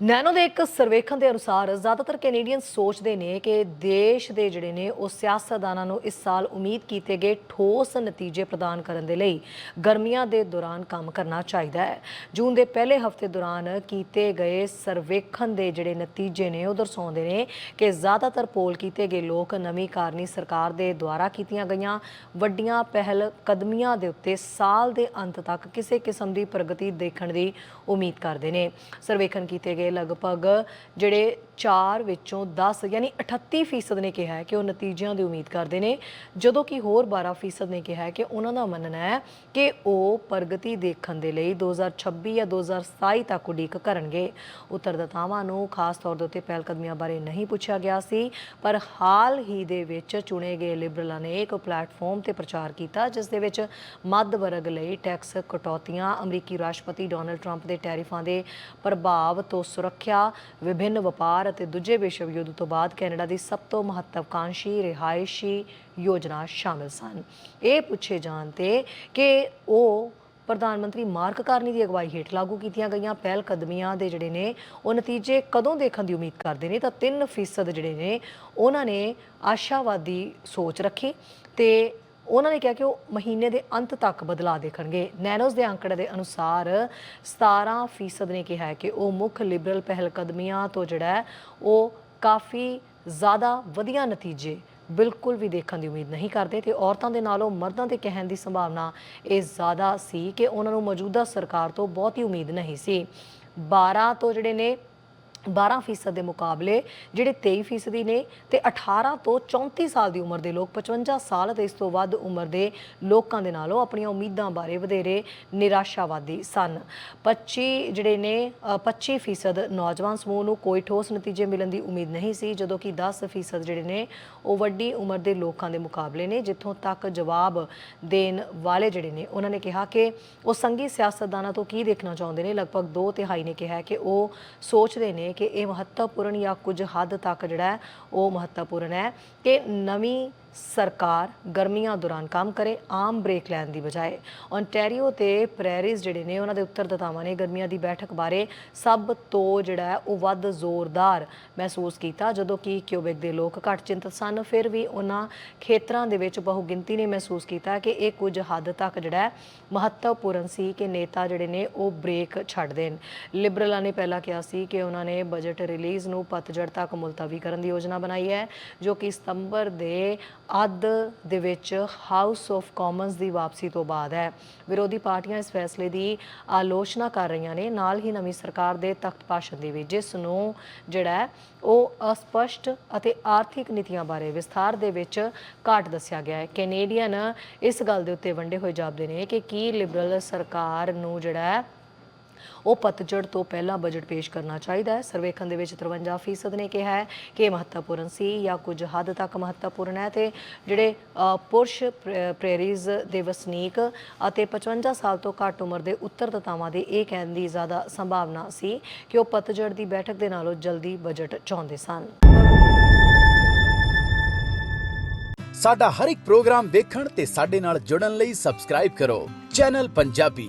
Nano ਦੇ ਇੱਕ ਸਰਵੇਖਣ ਦੇ ਅਨੁਸਾਰ ਜ਼ਿਆਦਾਤਰ ਕੈਨੇਡੀਅਨ ਸੋਚਦੇ ਨੇ ਕਿ ਦੇਸ਼ ਦੇ ਜਿਹੜੇ ਨੇ ਉਹ ਸਿਆਸਤਦਾਨਾਂ ਨੂੰ ਇਸ ਸਾਲ ਉਮੀਦ ਕੀਤੇ ਗਏ ਠੋਸ ਨਤੀਜੇ ਪ੍ਰਦਾਨ ਕਰਨ ਦੇ ਲਈ ਗਰਮੀਆਂ ਦੇ ਦੌਰਾਨ ਕੰਮ ਕਰਨਾ ਚਾਹੀਦਾ ਹੈ। ਜੂਨ ਦੇ ਪਹਿਲੇ ਹਫ਼ਤੇ ਦੌਰਾਨ ਕੀਤੇ ਗਏ ਸਰਵੇਖਣ ਦੇ ਜਿਹੜੇ ਨਤੀਜੇ ਨੇ ਉਹ ਦਰਸਾਉਂਦੇ ਨੇ ਕਿ ਜ਼ਿਆਦਾਤਰ ਪੋਲ ਕੀਤੇ ਗਏ ਲੋਕ ਨਵੀਂ ਕਾਰਨੀ ਸਰਕਾਰ ਦੇ ਦੁਆਰਾ ਕੀਤੀਆਂ ਗਈਆਂ ਵੱਡੀਆਂ ਪਹਿਲ ਕਦਮੀਆਂ ਦੇ ਉੱਤੇ ਸਾਲ ਦੇ ਅੰਤ ਤੱਕ ਕਿਸੇ ਕਿਸਮ ਦੀ ਪ੍ਰਗਤੀ ਦੇਖਣ ਦੀ ਉਮੀਦ ਕਰਦੇ ਨੇ। ਸਰਵੇਖਣ ਕੀਤੇ ਗਏ ਲਗਭਗ ਜਿਹੜੇ 4 ਵਿੱਚੋਂ 10 ਯਾਨੀ 38% ਨੇ ਕਿਹਾ ਹੈ ਕਿ ਉਹ ਨਤੀਜਿਆਂ ਦੀ ਉਮੀਦ ਕਰਦੇ ਨੇ। ਜਦੋਂ ਕਿ ਹੋਰ 12% ਨੇ ਕਿਹਾ ਹੈ ਕਿ ਉਹਨਾਂ ਦਾ ਮੰਨਣਾ ਹੈ ਕਿ ਉਹ ਪ੍ਰਗਤੀ ਦੇਖਣ ਦੇ ਲਈ 2026 ਜਾਂ 2027 ਤੱਕ ਉਡੀਕ ਕਰਨਗੇ। ਉੱਤਰਦਾਤਾਵਾਂ ਨੂੰ ਖਾਸ ਤੌਰ ਦੇ ਉੱਤੇ ਪਹਿਲਕਦਮੀਆਂ ਬਾਰੇ ਨਹੀਂ ਪੁੱਛਿਆ ਗਿਆ ਸੀ, ਪਰ ਹਾਲ ਹੀ ਦੇ ਵਿੱਚ ਚੁਣੇ ਗਏ ਲਿਬਰਲਾਂ ਨੇ ਇੱਕ ਪਲੇਟਫਾਰਮ ਤੇ ਪ੍ਰਚਾਰ ਕੀਤਾ, ਜਿਸ ਦੇ ਵਿੱਚ ਮੱਧ ਵਰਗ ਲਈ ਟੈਕਸ ਕਟੌਤੀਆਂ, ਅਮਰੀਕੀ ਰਾਸ਼ਟਰਪਤੀ ਡੋਨਲਡ ਟਰੰਪ ਦੇ ਟੈਰਿਫਾਂ ਦੇ ਪ੍ਰਭਾਵ ਤੋਂ ਸੁਰੱਖਿਆ, ਵਿਭਿੰਨ ਵਪਾਰ ਅਤੇ ਦੂਜੇ ਵਿਸ਼ਵ ਯੁੱਧ ਤੋਂ ਬਾਅਦ ਕੈਨੇਡਾ ਦੀ ਸਭ ਤੋਂ ਮਹੱਤਵਕਾਂਸ਼ੀ ਰਿਹਾਇਸ਼ੀ ਯੋਜਨਾ ਸ਼ਾਮਿਲ ਸਨ। ਇਹ ਪੁੱਛੇ ਜਾਣ ਤੇ ਕਿ ਉਹ ਪ੍ਰਧਾਨ ਮੰਤਰੀ ਮਾਰਕ ਕਾਰਨੀ ਦੀ ਅਗਵਾਈ ਹੇਠ ਲਾਗੂ ਕੀਤੀਆਂ ਗਈਆਂ ਪਹਿਲ ਕਦਮੀਆਂ ਦੇ ਜਿਹੜੇ ਨੇ, ਉਹ ਨਤੀਜੇ ਕਦੋਂ ਦੇਖਣ ਦੀ ਉਮੀਦ ਕਰਦੇ ਨੇ? ਤਾਂ 3% ਜਿਹੜੇ ਨੇ, ਉਹਨਾਂ ਨੇ ਆਸ਼ਾਵਾਦੀ ਸੋਚ ਰੱਖੀ ਤੇ ਉਹਨਾਂ ਨੇ ਕਿਹਾ ਕਿ ਉਹ ਮਹੀਨੇ ਦੇ ਅੰਤ ਤੱਕ ਬਦਲਾਅ ਦੇਖਣਗੇ। ਨੈਨੋਸ ਦੇ ਅੰਕੜੇ ਦੇ ਅਨੁਸਾਰ 17% ਨੇ ਕਿਹਾ ਕਿ ਉਹ ਮੁੱਖ ਲਿਬਰਲ ਪਹਿਲਕਦਮੀਆਂ ਤੋਂ ਜਿਹੜਾ ਉਹ ਕਾਫੀ ਜ਼ਿਆਦਾ ਵਧੀਆ ਨਤੀਜੇ ਬਿਲਕੁਲ ਵੀ ਦੇਖਣ ਦੀ ਉਮੀਦ ਨਹੀਂ ਕਰਦੇ ਤੇ ਔਰਤਾਂ ਦੇ ਨਾਲੋਂ ਮਰਦਾਂ ਦੇ ਕਹਿਣ ਦੀ ਸੰਭਾਵਨਾ ਇਹ ਜ਼ਿਆਦਾ ਸੀ ਕਿ ਉਹਨਾਂ ਨੂੰ ਮੌਜੂਦਾ ਸਰਕਾਰ ਤੋਂ ਬਹੁਤੀ ਉਮੀਦ ਨਹੀਂ ਸੀ। 12 ਤੋਂ ਜਿਹੜੇ ਨੇ 12% ਦੇ ਮੁਕਾਬਲੇ ਜਿਹੜੇ 23% ਨੇ ਤੇ 18 ਤੋਂ 34 ਸਾਲ ਦੀ ਉਮਰ ਦੇ ਲੋਕ 55 ਸਾਲ ਅਤੇ ਇਸ ਤੋਂ ਵੱਧ ਉਮਰ ਦੇ ਲੋਕਾਂ ਦੇ ਨਾਲੋਂ ਆਪਣੀਆਂ ਉਮੀਦਾਂ ਬਾਰੇ ਵਧੇਰੇ ਨਿਰਾਸ਼ਾਵਾਦੀ ਸਨ। 25 ਜਿਹੜੇ ਨੇ ਅ, 25% ਨੌਜਵਾਨ ਸਮੂਹ ਨੂੰ ਕੋਈ ਠੋਸ ਨਤੀਜੇ ਮਿਲਣ ਦੀ ਉਮੀਦ ਨਹੀਂ ਸੀ ਜਦੋਂ ਕਿ 10% ਜਿਹੜੇ ਨੇ ਉਹ ਵੱਡੀ ਉਮਰ ਦੇ ਲੋਕਾਂ ਦੇ ਮੁਕਾਬਲੇ ਨੇ ਜਿੱਥੋਂ ਤੱਕ ਜਵਾਬ ਦੇਣ ਵਾਲੇ ਜਿਹੜੇ ਨੇ ਉਹਨਾਂ ਨੇ ਕਿਹਾ ਕਿ ਉਹ ਸੰਗੀ ਸਿਆਸਤਦਾਨਾਂ ਤੋਂ ਕੀ ਦੇਖਣਾ ਚਾਹੁੰਦੇ ਨੇ? ਲਗਭਗ 2 ਤਿਹਾਈ ਨੇ ਕਿਹਾ ਕਿ ਉਹ ਸੋਚਦੇ ਨੇ ਕਿ ਇਹ ਮਹੱਤਵਪੂਰਨ ਜਾਂ ਕੁਝ ਹੱਦ ਤੱਕ ਜਿਹੜਾ ਉਹ ਮਹੱਤਵਪੂਰਨ ਹੈ ਕਿ ਨਵੀਂ ਸਰਕਾਰ ਗਰਮੀਆਂ ਦੌਰਾਨ ਕੰਮ ਕਰੇ, ਆਮ ਬ੍ਰੇਕ ਲੈਣ ਦੀ ਬਜਾਏ। ਓਨਟਾਰੀਓ ਤੇ ਪ੍ਰੈਰੀਜ਼ ਜਿਹੜੇ ਨੇ, ਉਹਨਾਂ ਦੇ ਉੱਤਰਦਾਤਾਵਾਂ ਨੇ ਗਰਮੀਆਂ ਦੀ ਬੈਠਕ ਬਾਰੇ। ਸਭ ਤੋਂ ਜਿਹੜਾ ਉਹ ਵੱਧ ਜ਼ੋਰਦਾਰ ਮਹਿਸੂਸ ਕੀਤਾ, ਜਦੋਂ ਕਿ ਕਿਊਬਿਕ ਦੇ ਲੋਕ ਘੱਟ ਚਿੰਤਤ ਸਨ। ਫਿਰ ਵੀ ਉਹਨਾਂ ਖੇਤਰਾਂ ਦੇ ਵਿੱਚ ਬਹੁ ਗਿਣਤੀ ਨੇ ਮਹਿਸੂਸ ਕੀਤਾ ਕਿ ਇਹ ਕੁਝ ਹੱਦ ਤੱਕ ਜਿਹੜਾ ਮਹੱਤਵਪੂਰਨ ਸੀ ਕਿ ਨੇਤਾ ਜਿਹੜੇ ਨੇ, ਉਹ ਬ੍ਰੇਕ ਛੱਡ ਦੇਣ। ਲਿਬਰਲਾਂ ਨੇ ਪਹਿਲਾਂ ਕਿਹਾ ਸੀ ਕਿ ਉਹਨਾਂ ਨੇ ਬਜਟ ਰਿਲੀਜ਼ ਨੂੰ ਪਤਝੜ ਤੱਕ ਮੁਲਤਵੀ ਕਰਨ ਦੀ ਯੋਜਨਾ ਬਣਾਈ ਹੈ, ਜੋ ਕਿ ਸਤੰਬਰ ਦੇ ਅੱਧ ਦੇ ਵਿੱਚ ਹਾਊਸ ਆਫ ਕਾਮਨਸ ਦੀ ਵਾਪਸੀ ਤੋਂ ਬਾਅਦ ਹੈ। ਵਿਰੋਧੀ ਪਾਰਟੀਆਂ ਇਸ ਫੈਸਲੇ ਦੀ ਆਲੋਚਨਾ ਕਰ ਰਹੀਆਂ ਨੇ। ਨਾਲ ਹੀ ਨਵੀਂ ਸਰਕਾਰ ਦੇ ਤਖਤ ਭਾਸ਼ਣ ਦੀ ਵੀ, ਜਿਸ ਨੂੰ ਜਿਹੜਾ ਉਹ ਅਸਪਸ਼ਟ ਅਤੇ ਆਰਥਿਕ ਨੀਤੀਆਂ ਬਾਰੇ ਵਿਸਥਾਰ ਦੇ ਵਿੱਚ ਘਾਟ ਦੱਸਿਆ ਗਿਆ ਹੈ। ਕੈਨੇਡੀਅਨ ਇਸ ਗੱਲ ਦੇ ਉੱਤੇ ਵੰਡੇ ਹੋਏ ਜਾਪਦੇ ਨੇ ਕਿ ਕੀ ਲਿਬਰਲ ਸਰਕਾਰ ਨੂੰ ਜਿਹੜਾ ਉਹ ਪਤਝੜ ਤੋਂ ਪਹਿਲਾਂ ਬਜਟ ਪੇਸ਼ ਕਰਨਾ ਚਾਹੀਦਾ ਹੈ। ਸਰਵੇਖਣ ਦੇ ਵਿੱਚ 53% ਨੇ ਕਿਹਾ ਹੈ ਕਿ ਇਹ ਮਹੱਤਵਪੂਰਨ ਸੀ ਜਾਂ ਕੁਝ ਹੱਦ ਤੱਕ ਮਹੱਤਵਪੂਰਨ ਹੈ ਤੇ ਜਿਹੜੇ ਪੁਰਸ਼ ਪ੍ਰੇਰੀਜ਼ ਦੇ ਵਸਨੀਕ ਅਤੇ 55 ਸਾਲ ਤੋਂ ਘੱਟ ਉਮਰ ਦੇ ਉੱਤਰਦਾਤਾਵਾਂ ਦੇ ਇਹ ਕਹਿਣ ਦੀ ਜ਼ਿਆਦਾ ਸੰਭਾਵਨਾ ਸੀ ਕਿ ਉਹ ਪਤਝੜ ਦੀ ਬੈਠਕ ਦੇ ਨਾਲੋਂ ਜਲਦੀ ਬਜਟ ਚਾਹੁੰਦੇ ਸਨ। ਸਾਡਾ ਹਰ ਇੱਕ ਪ੍ਰੋਗਰਾਮ ਦੇਖਣ ਤੇ ਸਾਡੇ ਨਾਲ ਜੁੜਨ ਲਈ ਸਬਸਕ੍ਰਾਈਬ ਕਰੋ। ਚੈਨਲ ਪੰਜਾਬੀ।